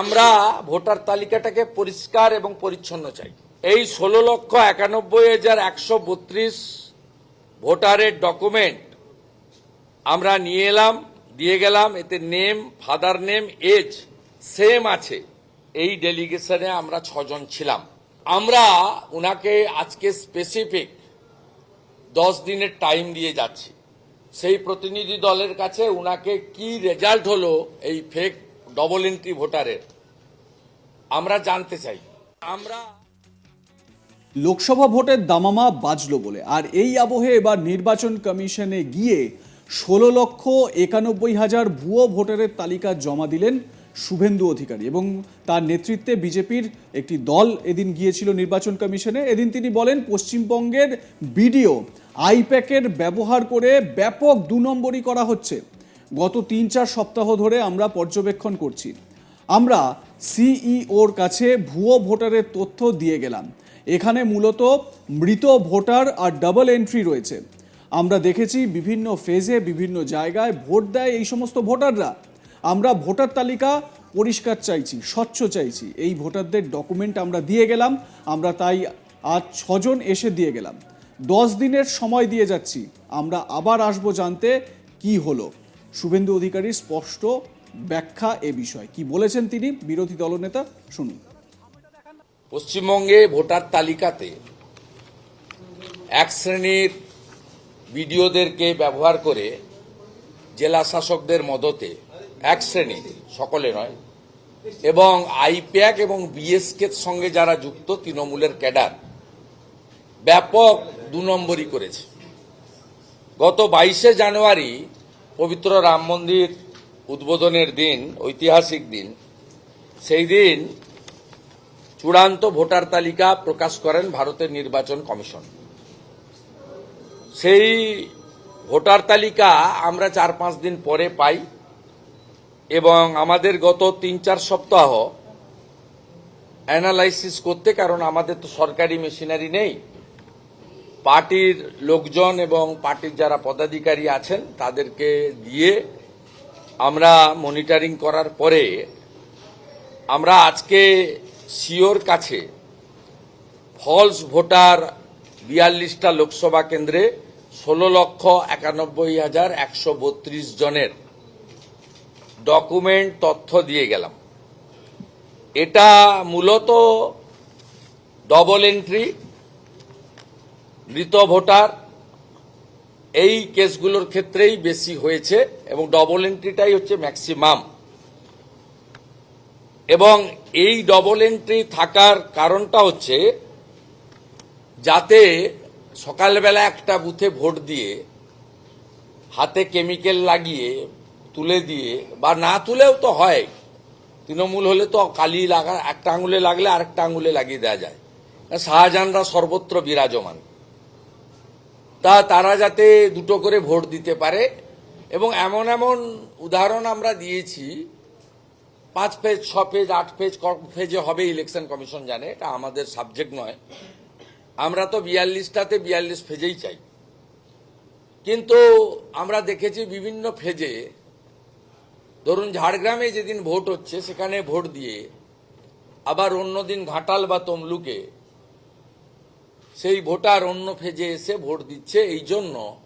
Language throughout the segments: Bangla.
আমরা ভোটার তালিকাটাকে পরিষ্কার এবং পরিচ্ছন্ন চাই। এই ষোলো লক্ষ একানব্বই হাজার একশো বত্রিশ ভোটারের ডকুমেন্ট আমরা নিয়ে এলাম, দিয়ে গেলাম, এতে name, father name, age same আছে। এই ডেলিগেশনে আমরা ছজন ছিলাম। আমরা উনাকে আজকে স্পেসিফিক দশ দিনের টাইম দিয়ে যাচ্ছি। সেই প্রতিনিধি দলের কাছে উনাকে কি রেজাল্ট হলো, এই ফেক ডবল এন্ট্রি ভোটারের আমরা জানতে চাই। আমরা লোকসভা ভোটের দামামা বাজলো বলে, আর এই আবহে এবার নির্বাচন কমিশনে গিয়ে ষোলো লক্ষ একানব্বই হাজার ভুয়ো ভোটারের তালিকা জমা দিলেন শুভেন্দু অধিকারী এবং তার নেতৃত্বে বিজেপির একটি দল এদিন গিয়েছিল নির্বাচন কমিশনে। এদিন তিনি বলেন, পশ্চিমবঙ্গের বিডিও আইপ্যাকের ব্যবহার করে ব্যাপক দু নম্বরই করা হচ্ছে। গত তিন চার সপ্তাহ ধরে আমরা পর্যবেক্ষণ করছি। আমরা সিইওর কাছে ভুয়ো ভোটারের তথ্য দিয়ে গেলাম। এখানে মূলত মৃত ভোটার আর ডাবল এন্ট্রি রয়েছে। আমরা দেখেছি বিভিন্ন ফেজে বিভিন্ন জায়গায় ভোট দেয় এই সমস্ত ভোটাররা। আমরা ভোটার তালিকা পরিষ্কার চাইছি, স্বচ্ছ চাইছি। এই ভোটারদের ডকুমেন্ট আমরা দিয়ে গেলাম। আমরা তাই আজ ছজন এসে দিয়ে গেলাম। দশ দিনের সময় দিয়ে যাচ্ছি। আমরা আবার আসব জানতে কি হলো। শুভেন্দু অধিকারীর স্পষ্ট ব্যাখ্যা এ বিষয়ে। কি বলেছেন তিনি? বিরোধী দলনেতা, শুনুন। পশ্চিমবঙ্গে ভোটার তালিকাতে এক শ্রেণির বিডিওদেরকে ব্যবহার করে জেলা শাসকদের মদতে এক শ্রেণি, সকলে নয়, এবং আইপ্যাক এবং বিএসকে সঙ্গে যারা যুক্ত, তৃণমূলের ক্যাডার, ব্যাপক দু নম্বরই করেছে। গত বাইশে জানুয়ারি পবিত্র রাম মন্দির উদ্বোধনের দিন, ঐতিহাসিক দিন, সেই দিন চূড়ান্ত ভোটার তালিকা প্রকাশ করেন ভারতের নির্বাচন কমিশন। সেই ভোটার তালিকা আমরা চার পাঁচ দিন পরে পাই এবং আমাদের গত তিন চার সপ্তাহ অ্যানালাইসিস করতে, কারণ আমাদের তো সরকারি মেশিনারি নেই। পার্টির লোকজন এবং পার্টির যারা পদাধিকারী আছেন, তাদেরকে দিয়ে আমরা মনিটরিং করার পরে আমরা আজকে সিওর কাছে ফলস ভোটার বিয়াল্লিশটা লোকসভা কেন্দ্রে ষোলো লক্ষ একানব্বই হাজার একশো বত্রিশ জনের ডকুমেন্ট তথ্য দিয়ে গেলাম। এটা মূলত ডবল এন্ট্রি মৃত ভোটার, এই কেসগুলোর ক্ষেত্রেই বেশি হয়েছে এবং ডবল এন্ট্রিটাই হচ্ছে ম্যাক্সিমাম এবং এই ডবল এন্ট্রি থাকার কারণটা হচ্ছে যাতে সকালবেলা একটা বুথে ভোট দিয়ে হাতে কেমিক্যাল লাগিয়ে, তুলে দিয়ে, বা না তুলেও তো হয়। তৃণমূল হলে তো কালি লাগা, একটা আঙুলে লাগলে আরেকটা আঙুলে লাগিয়ে দেওয়া যায়। শাহজাহানরা সর্বত্র বিরাজমান। তা তারা যাতে দুটো করে ভোট দিতে পারে। এবং এমন এমন উদাহরণ আমরা দিয়েছি, পাঁচ পেজ ছ পেজ আট পেজ ক পেজে হবে ইলেকশন কমিশন জানে, এটা আমাদের সাবজেক্ট নয়। আমরা তো বিয়াল্লিশটাতে বিয়াল্লিশ ফেজেই চাই। কিন্তু আমরা দেখেছি বিভিন্ন ফেজে ধরুন ঝাড়গ্রামে যেদিন ভোট হচ্ছে, সেখানে ভোট দিয়ে আবার অন্যদিন ঘাটাল বা তমলুকে সেই ভোটার অন্য ফেজে এসে ভোট দিচ্ছে এই জন্য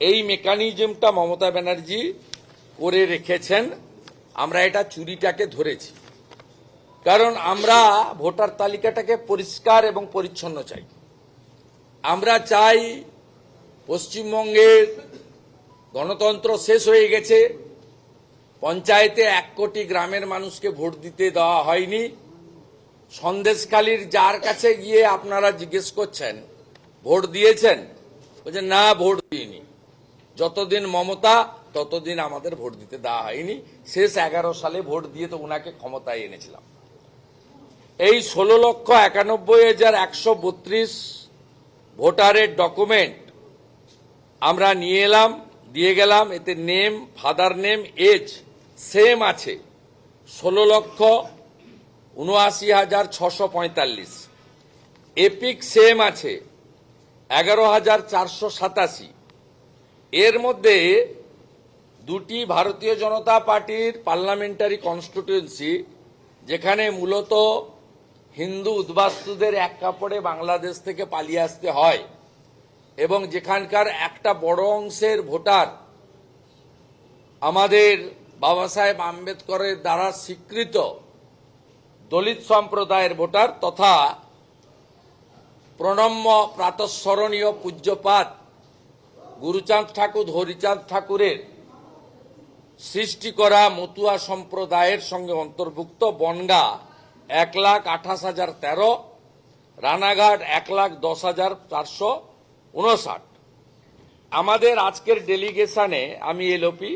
এই মেকানিজমটা মমতা ব্যানার্জি করে রেখেছেন। আমরা এটা চুরিটাকে ধরেছি। কারণ আমরা ভোটার তালিকাটাকে পরিষ্কার এবং পরিচ্ছন্ন চাই। আমরা চাই পশ্চিমবঙ্গের গণতন্ত্র শেষ হয়ে গেছে। পঞ্চায়েতে এক কোটি গ্রামের মানুষকে ভোট দিতে দেওয়া হয়নি। সন্দেশখালীর যার কাছে গিয়ে আপনারা জিজ্ঞেস করছেন, ভোট দিয়েছেন? বলছে না, ভোট দিইনি। যতদিন মমতা, ততদিন আমাদের ভোট দিতে দেওয়া হয়নি। শেষ এগারো সালে ভোট দিয়ে তো ওনাকে ক্ষমতায় এনেছিলাম। এই ষোলো লক্ষ একানব্বই হাজার একশো বত্রিশ ভোটারের ডকুমেন্ট আমরা নিয়ে এলাম, দিয়ে গেলাম। এতে name, father name, age, same আছে। ষোলো লক্ষ উনআশি হাজার ছশো পঁয়তাল্লিশ। এপিক সেম আছে, এগারো হাজার চারশো সাতাশি। এর মধ্যে দুটি ভারতীয় জনতা পার্টির পার্লামেন্টারি কনস্টিটিউয়েন্সি যেখানে মূলত হিন্দু উদ্বাস্তুদের এক কাপড়ে বাংলাদেশ থেকে পালিয়ে আসতে হয়, এবং যেখানকার একটা বড় অংশের ভোটার আমাদের বাবা সাহেব আম্বেদকরের দ্বারা স্বীকৃত দলিত সম্প্রদায়ের ভোটার তথা প্রণম্য প্রাতঃস্মরণীয় পূজ্যপাত গুরুচাঁদ ঠাকুর, হরিচাঁদ ঠাকুরের সৃষ্টি করা মতুয়া সম্প্রদায়ের সঙ্গে অন্তর্ভুক্ত বনগা এক লাখ আঠাশ হাজার তেরো, রানাঘাট এক লাখ দশ হাজার চারশো উনষাট। আমাদের আজকের ডেলিগেশনে আমি এলওপি,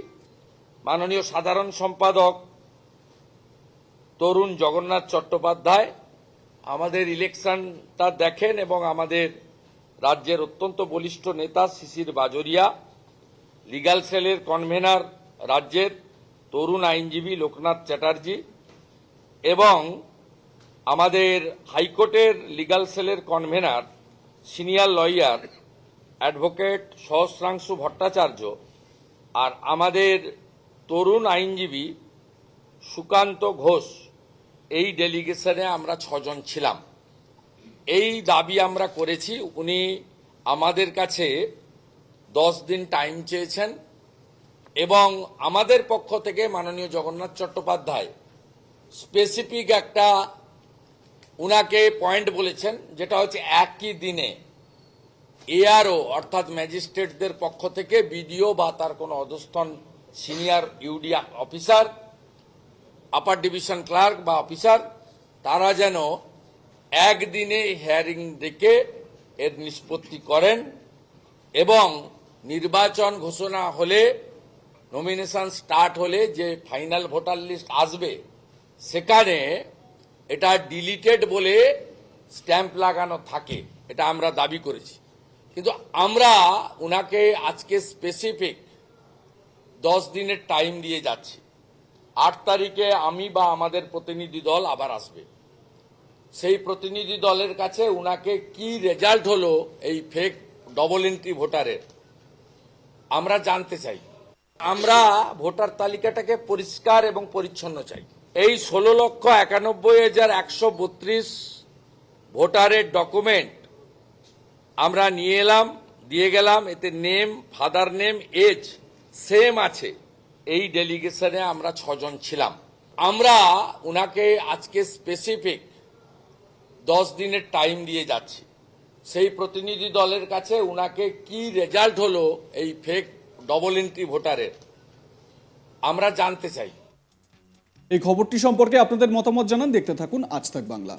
মাননীয় সাধারণ সম্পাদক তরুণ জগন্নাথ চট্টোপাধ্যায় আমাদের ইলেকশনটা দেখেন এবং আমাদের রাজ্যের অত্যন্ত বলিষ্ঠ নেতা শিশির বাজরিয়া লিগাল সেলের কনভেনার রাজ্যের তরুণ আইনজীবী লোকনাথ চ্যাটার্জি এবং আমাদের হাইকোর্টের লিগাল সেলের convener senior lawyer advocate Sahasranshu Bhattacharya আর আমাদের তরুণ আইনজীবী সুকান্ত ঘোষ। এই ডেলিগেশনে আমরা ছজন ছিলাম। এই দাবি আমরা করেছি, উনি আমাদের কাছে দশ দিন টাইম চেয়েছেন এবং আমাদের পক্ষ থেকে মাননীয় জগন্নাথ চট্টোপাধ্যায় স্পেসিফিক একটা উনাকে পয়েন্ট বলেছেন, যেটা হচ্ছে একই দিনে এআরও অর্থাৎ ম্যাজিস্ট্রেটদের পক্ষ থেকে বিডিও বা তার কোনো অধস্থন senior UD officer upper division clerk বা অফিসার তারা যেন একদিনে হিয়ারিং ডেকে এর নিষ্পত্তি করেন এবং নির্বাচন ঘোষণা হলে নমিনেশন স্টার্ট হলে যে ফাইনাল ভোটার লিস্ট আসবে, সেখানে এটা ডিলিটেড বলে স্ট্যাম্প লাগানো থাকে, এটা আমরা দাবি করেছি। কিন্তু আমরা উনাকে আজকে স্পেসিফিক দশ দিনের টাইম দিয়ে যাচ্ছি। আট তারিখে আমি বা আমাদের প্রতিনিধি দল আবার আসবে। সেই প্রতিনিধি দলের কাছে উনাকে কি রেজাল্ট হলো এই ফেক ডবল এন্ট্রি ভোটারের, আমরা জানতে চাই। আমরা ভোটার তালিকাটাকে পরিষ্কার এবং পরিচ্ছন্ন চাই। এই ষোলো লক্ষ একানব্বই হাজার একশো বত্রিশ ভোটারের ডকুমেন্ট আমরা নিয়ে এলাম, দিয়ে গেলাম, এতে name father name age same আছে। এই ডেলিগেশনে আমরা ছজন ছিলাম। আমরা ওনাকে আজকে স্পেসিফিক দশ দিনের টাইম দিয়ে যাচ্ছি। সেই প্রতিনিধি দলের কাছে উনাকে কি রেজাল্ট হলো এই ফেক ডবল এন্ট্রি ভোটারের, আমরা জানতে চাই। এই খবরটি সম্পর্কে আপনাদের মতামত জানান, দেখতে থাকুন আজ তাক বাংলা।